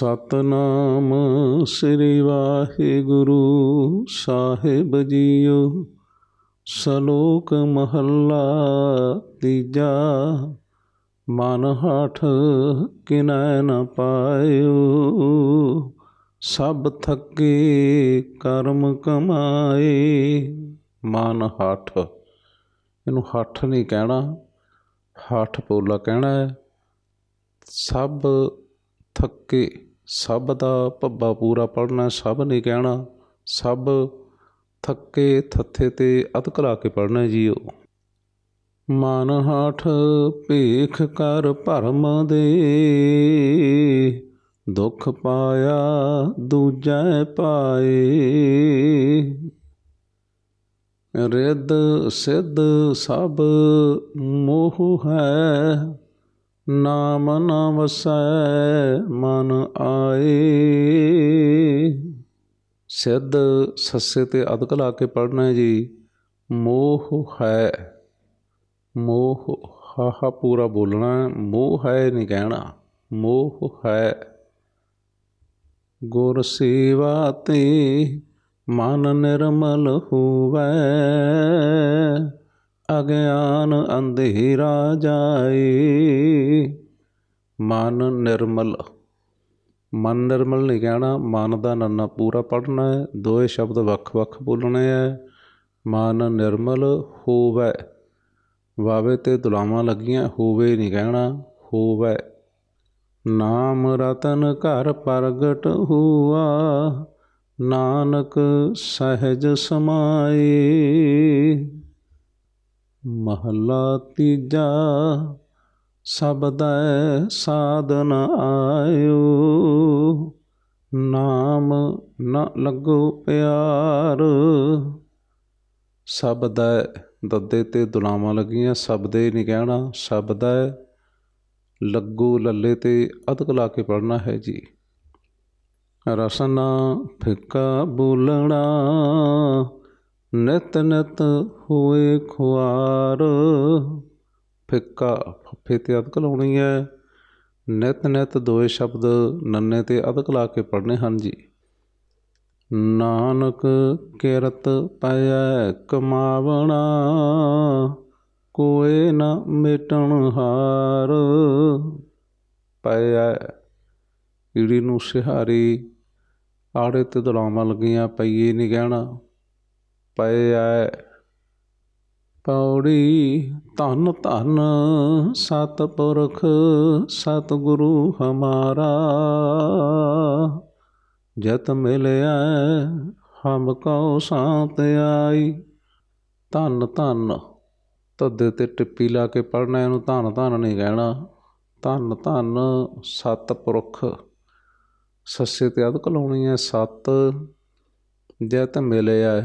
ਸਤਨਾਮ ਸ੍ਰੀ ਵਾਹਿਗੁਰੂ ਸਾਹਿਬ ਜੀਓ, ਸ਼ਲੋਕ ਮਹੱਲਾ ਤੀਜਾ, ਮਨ ਹਠ ਕਿਨੈ ਨ ਪਾਇਓ, ਸਭ ਥੱਕੇ ਕਰਮ ਕਮਾਏ। ਮਨ ਹਠ, ਇਹਨੂੰ ਹੱਠ ਨਹੀਂ ਕਹਿਣਾ, ਹੱਠ ਪੋਲਾ ਕਹਿਣਾ ਹੈ, ਸਭ ਥੱਕੇ ਸਭ ਦਾ ਭੱਬਾ ਪੂਰਾ ਪੜ੍ਹਨਾ, ਸਭ ਨੇ ਕਹਿਣਾ, ਸਭ ਥੱਕੇ ਥੱਥੇ ਤੇ ਅਧਕ ਲਾ ਕੇ ਪੜਨਾ ਜੀਓ। ਮਨ ਹਾਠ ਭੇਖ ਕਰ ਭਰਮ ਦੇ, ਦੁੱਖ ਪਾਇਆ ਦੂਜੈ ਪਾਏ। ਰਿੱਧ ਸਿੱਧ ਸਭ ਮੋਹ ਹੈ ਨਾਮ ਨ ਵਸੈ ਮਨ ਆਏ। ਸਿੱਧ ਸੱਸੇ ਤੇ ਅਦਕ ਲਾ ਕੇ ਪੜਨਾ ਹੈ ਜੀ। ਮੋਹ ਹੈ। ਮੋਹ ਹਾਹਾ ਪੂਰਾ ਬੋਲਣਾ ਹੈ। ਮੋਹ ਹੈ ਨਹੀਂ ਕਹਿਣਾ। ਮੋਹ ਹੈ। ਗੁਰ ਸੇਵਾ ਤੇ ਮਨ ਨਿਰਮਲ ਹੋਵੈ। ਅਗਿਆਨ ਅੰਧੇਰਾ ਜਾਏ। ਮਨ ਨਿਰਮਲ। ਮਨ ਨਿਰਮਲ ਨਹੀਂ ਕਹਿਣਾ, ਮਨ ਦਾ ਨੰਨਾ ਪੂਰਾ ਪੜ੍ਹਨਾ ਹੈ ਦੋਏ ਸ਼ਬਦ ਵੱਖ-ਵੱਖ ਬੋਲਣੇ ਹੈ। ਮਨ ਨਿਰਮਲ ਹੋਵੇ। ਵਾਵੇ ਤੇ ਦੁਲਾਵਾਂ ਲੱਗੀਆਂ, ਹੋਵੇ ਨਹੀਂ ਕਹਿਣਾ, ਹੋਵੇ। ਨਾਮ ਰਤਨ ਘਰ ਪ੍ਰਗਟ ਹੁਆ, ਨਾਨਕ ਸਹਿਜ ਸਮਾਏ। ਮਹੱਲਾ ਤੀਜਾ, ਸਬਦੈ ਸਾਧਨ ਆਇਓ। ਨਾਮ ਨ ਲੱਗੋ ਪਿਆਰ। ਸਬਦੈ, ਦੱਦੇ ਤੇ ਦੁਲਾਵਾਂ ਲੱਗੀਆਂ, ਸਬਦੇ ਨਹੀਂ ਕਹਿਣਾ, ਸਬਦੈ। ਲੱਗੂ ਲੱਲੇ ਤੇ ਅਦਕ ਲਾ ਕੇ ਪੜਨਾ ਹੈ ਜੀ। ਰਸਨਾ, ਫਿੱਕਾ ਬੋਲਣਾ। ਨਿਤ ਨਿਤ ਹੋਏ ਖੁਆਰ। ਫਿੱਕਾ, ਫੱਫੇ ਤੇ ਅਦਕ ਲਾਉਣੀ ਹੈ ਨਿਤ ਨਿਤ ਦੋਏ ਸ਼ਬਦ ਨੰਨੇ ਤੇ ਅਦਕ ਲਾ ਕੇ ਪੜ੍ਹਨੇ ਹਨ ਜੀ। ਨਾਨਕ ਕਿਰਤ ਪਇਐ ਕਮਾਵਣਾ, ਕੋਏ ਨ ਮਿਟਣ ਹਾਰ। ਪਇਐ ਈੜੀ ਨੂੰ ਸਿਹਾਰੀ, ਆੜੇ ਤੇ ਦਲਾਵਾਂ ਲੱਗੀਆਂ ਪਈਏ ਨਹੀਂ ਕਹਿਣਾ ਪਇਐ ਪੌੜੀ ਧੰਨ ਧੰਨ ਸਤਿਪੁਰਖ ਸਤਿਗੁਰੂ ਹਮਾਰਾ। ਜਤ ਮਿਲਿਆ ਹਮ ਕਉ ਸਾਤ ਆਈ। ਧੰਨ ਧੰਨ, ਤਦੇ ਤੇ ਟਿੱਪੀ ਲਾ ਕੇ ਪੜਨਾ ਇਹਨੂੰ ਧੰਨ ਧੰਨ ਨਹੀਂ ਕਹਿਣਾ। ਧੰਨ ਧੰਨ ਸਤਿਪੁਰਖ, ਸੱਸੇ ਤੇ ਅਦਕ ਲਾਉਣੀ ਹੈ ਸਤ। ਜਤ ਮਿਲਿਆ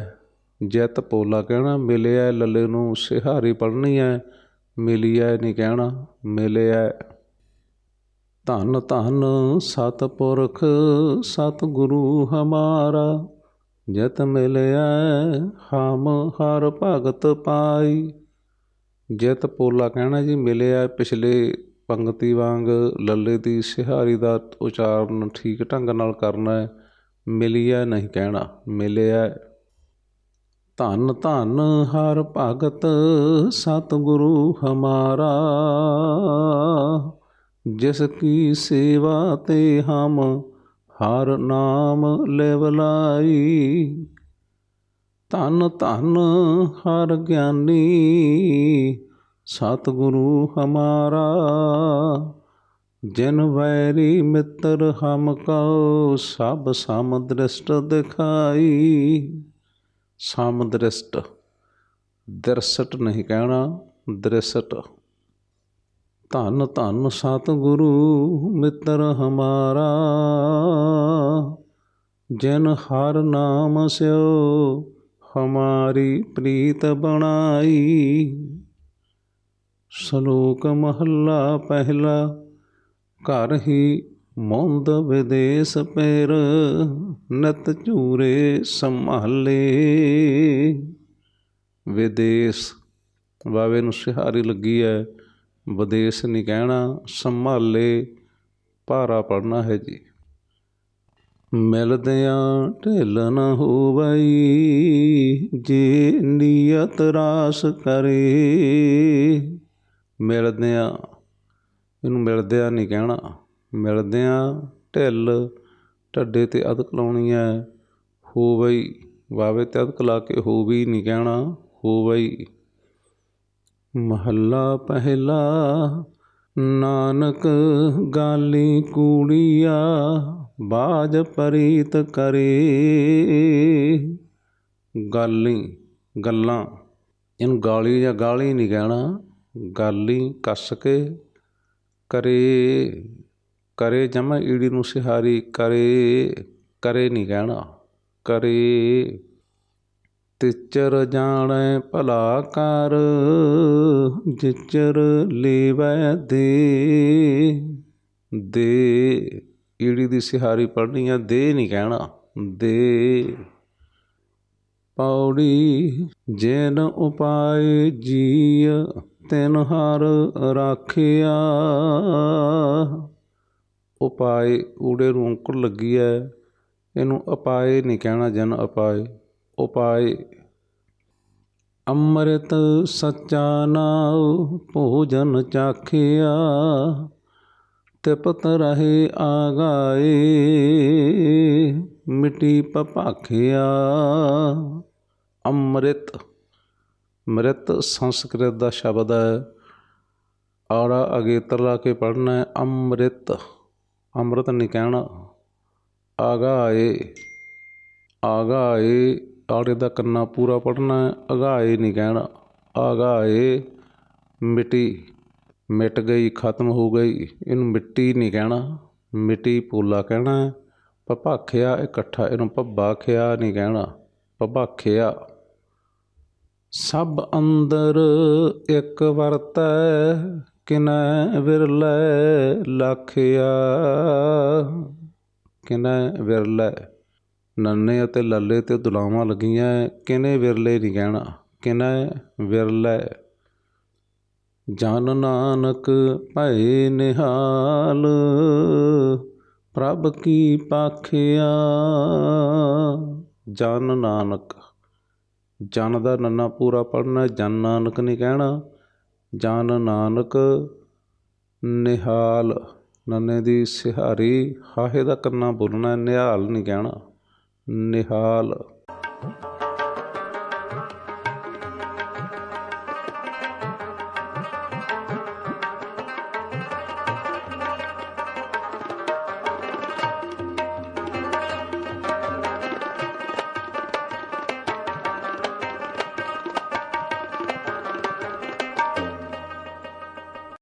ਜਿੱਤ ਪੋਲਾ ਕਹਿਣਾ, ਮਿਲਿਆ ਲੱਲੇ ਨੂੰ, ਸਿਹਾਰੀ ਪੜ੍ਹਨੀ ਹੈ ਮਿਲੀ ਮਿਲਿਆ ਨਹੀਂ ਕਹਿਣਾ, ਮਿਲਿਆ ਧੰਨ ਧੰਨ ਸਤਿਪੁਰਖ ਸਤਿਗੁਰੂ ਹਮਾਰਾ, ਜਤ ਮਿਲਿਆ ਹਮ ਹਰ ਭਗਤ ਪਾਈ। ਜਤ ਪੋਲਾ ਕਹਿਣਾ ਜੀ, ਮਿਲਿਆ ਪਿਛਲੇ ਪੰਗਤੀ ਵਾਂਗ, ਲੱਲੇ ਦੀ ਸਿਹਾਰੀ ਦਾ ਉਚਾਰਨ ਠੀਕ ਢੰਗ ਨਾਲ ਕਰਨਾ ਹੈ ਮਿਲਿਆ ਨਹੀਂ ਕਹਿਣਾ, ਮਿਲਿਆ ਧੰਨ ਧੰਨ ਹਰ ਭਗਤ ਸਤਿਗੁਰੂ ਹਮਾਰਾ। ਜਿਸ ਕੀ ਸੇਵਾ ਤੇ ਹਮ ਹਰ ਨਾਮ ਲੈਵਲਾਈ ਧੰਨ ਧੰਨ ਹਰ ਗਿਆਨੀ ਸਤਿਗੁਰੂ ਹਮਾਰਾ। ਜਿਨ ਵੈਰੀ ਮਿੱਤਰ ਹਮ ਕਉ ਸਭ ਸਮ ਦ੍ਰਿਸ਼ਟ ਦਿਖਾਈ। ਸਮ ਦ੍ਰਿਸ਼ਟ ਦਰਸਟ ਨਹੀਂ ਕਹਿਣਾ, ਦ੍ਰਿਸ਼ਟ। ਧੰਨ ਧੰਨ ਸਤਿਗੁਰੂ ਮਿੱਤਰ ਹਮਾਰਾ, ਜਿਨ ਹਰ ਨਾਮ ਸਿਓ ਹਮਾਰੀ ਪ੍ਰੀਤ ਬਣਾਈ। ਸ਼ਲੋਕ ਮਹੱਲਾ ਪਹਿਲਾ, ਘਰ ਹੀ ਮੁੰਦ ਵਿਦੇਸ ਪੈਰ, ਨਤ ਝੂਰੇ ਸੰਭਾਲੇ। ਵਿਦੇਸ, ਵਾਵੇ ਨੂੰ ਸਿਹਾਰੀ ਲੱਗੀ ਹੈ ਵਿਦੇਸ ਨਹੀਂ ਕਹਿਣਾ, ਸੰਭਾਲੇ, ਭਾਰਾ ਪੜਨਾ ਹੈ ਜੀ। ਮਿਲਦਿਆਂ ਢਿੱਲ ਨ ਹੋਵਈ, ਜੇ ਨੀਅਤ ਰਾਸ ਕਰੇ। ਮਿਲਦਿਆਂ, ਇਹਨੂੰ ਮਿਲਦਿਆਂ ਨਹੀਂ ਕਹਿਣਾ। ਮਿਲਦਿਆਂ ਢਿੱਲ ਢੱਡੇ ਤੇ ਅਦਕ ਲਾਉਣੀ ਹੈ ਹੋ ਹੋਵਈ ਵਾਵੇ ਤੇ ਅਦਕ ਲਾ ਕੇ ਹੋ ਹੋਵੀ ਨਹੀਂ ਕਹਿਣਾ, ਹੋ ਬਈ। ਮਹੱਲਾ ਪਹਿਲਾ, ਨਾਨਕ ਗਾਲੀ ਕੂੜੀਆ, ਬਾਜ ਪਰੀਤ ਕਰੇ। ਗਾਲੀ, ਗੱਲਾਂ, ਇਹਨੂੰ ਗਾਲੀ ਜਾਂ ਗਾਲੀ ਨਹੀਂ ਕਹਿਣਾ, ਗਾਲੀ ਕੱਸ ਕੇ ਕਰੇ। ਕਰੇ ਜਮਾ ਈੜੀ ਨੂੰ ਸਿਹਾਰੀ, ਕਰੇ ਕਰੇ ਨਹੀਂ ਕਹਿਣਾ ਕਰੇ। ਤਿਚਰ ਜਾਣੈ ਭਲਾ ਕਰ, ਜਿਚਰ ਲੇਵੈ ਦੇ। ਦੇ, ਈੜੀ ਦੀ ਸਿਹਾਰੀ ਪੜਨੀ ਆ, ਦੇ ਨਹੀਂ ਕਹਿਣਾ, ਦੇ। ਪੌੜੀ ਜੇਨ ਉਪਾਏ ਜੀਅ, ਤਿਨ ਹਰ ਰਾਖਿਆ। ਉਪਾਏ ਊੜੇ ਨੂੰ ਔਂਕੜ ਲੱਗੀ ਐ, ਇਹਨੂੰ ਅਪਾਏ ਨਹੀਂ ਕਹਿਣਾ ਜਨ ਅਪਾਏ। ਉਪਾਏ ਅੰਮ੍ਰਿਤ ਸੱਚਾ ਨਾਉ, ਭੋਜਨ ਚਾਖਿਆ, ਤਿਪਤ ਰਹੇ ਆਗਾਏ, ਮਿਟੀ ਪਭਾਖਿਆ ਅੰਮ੍ਰਿਤ, ਮ੍ਰਿਤ ਸੰਸਕ੍ਰਿਤ ਦਾ ਸ਼ਬਦ ਹੈ ਆੜਾ ਅਗੇਤਰ ਲਾ ਕੇ ਪੜ੍ਹਨਾ ਹੈ ਅੰਮ੍ਰਿਤ। ਅੰਮ੍ਰਿਤ ਨਹੀਂ ਕਹਿਣਾ ਆਗਾਏ ਆਗਾਏ ਆੜੇ ਦਾ ਕੰਨਾ ਪੂਰਾ ਪੜ੍ਹਨਾ ਹੈ, ਅਗਾਏ ਨਹੀਂ ਕਹਿਣਾ ਆਗਾਏ ਮਿਟੀ, ਮਿਟ ਗਈ, ਖਤਮ ਹੋ ਗਈ, ਇਹਨੂੰ ਮਿੱਟੀ ਨਹੀਂ ਕਹਿਣਾ ਮਿੱਟੀ ਪੋਲਾ ਕਹਿਣਾ ਹੈ ਭਭਾਖਿਆ ਇਕੱਠਾ, ਇਹਨੂੰ ਭੱਬਾ ਖਿਆ ਨਹੀਂ ਕਹਿਣਾ ਭਭਾਖਿਆ। ਸਭ ਅੰਦਰ ਇੱਕ ਵਰਤੈ ਕਿਨੈ ਵਿਰਲੈ ਲਖਿਆ? ਕਿਨੈ ਵਿਰਲੈ? ਨੰਨੇ ਅਤੇ ਲੱਲੇ ਤੇ ਦੁਲਾਵਾਂ ਲੱਗੀਆਂ, ਕਿਨੇ ਵਿਰਲੇ ਨਹੀਂ ਕਹਿਣਾ ਕਿਨੈ ਵਿਰਲੈ? ਜਨ ਨਾਨਕ ਭਏ ਨਿਹਾਲ, ਪ੍ਰਭ ਕੀ ਪਾਖਿਆ? ਜਨ ਨਾਨਕ, ਜਨ ਦਾ ਨੰਨਾ ਪੂਰਾ ਪੜਨਾ ਜਨ ਨਾਨਕ ਨਹੀਂ ਕਹਿਣਾ ਜਨ ਨਾਨਕ ਨਿਹਾਲ। ਨੰਨੇ ਦੀ ਸਿਹਾਰੀ ਹਾਹੇ ਦਾ ਕੰਨਾ ਬੋਲਣਾ ਨਿਹਾਲ ਨਹੀਂ ਕਹਿਣਾ। ਨਿਹਾਲ।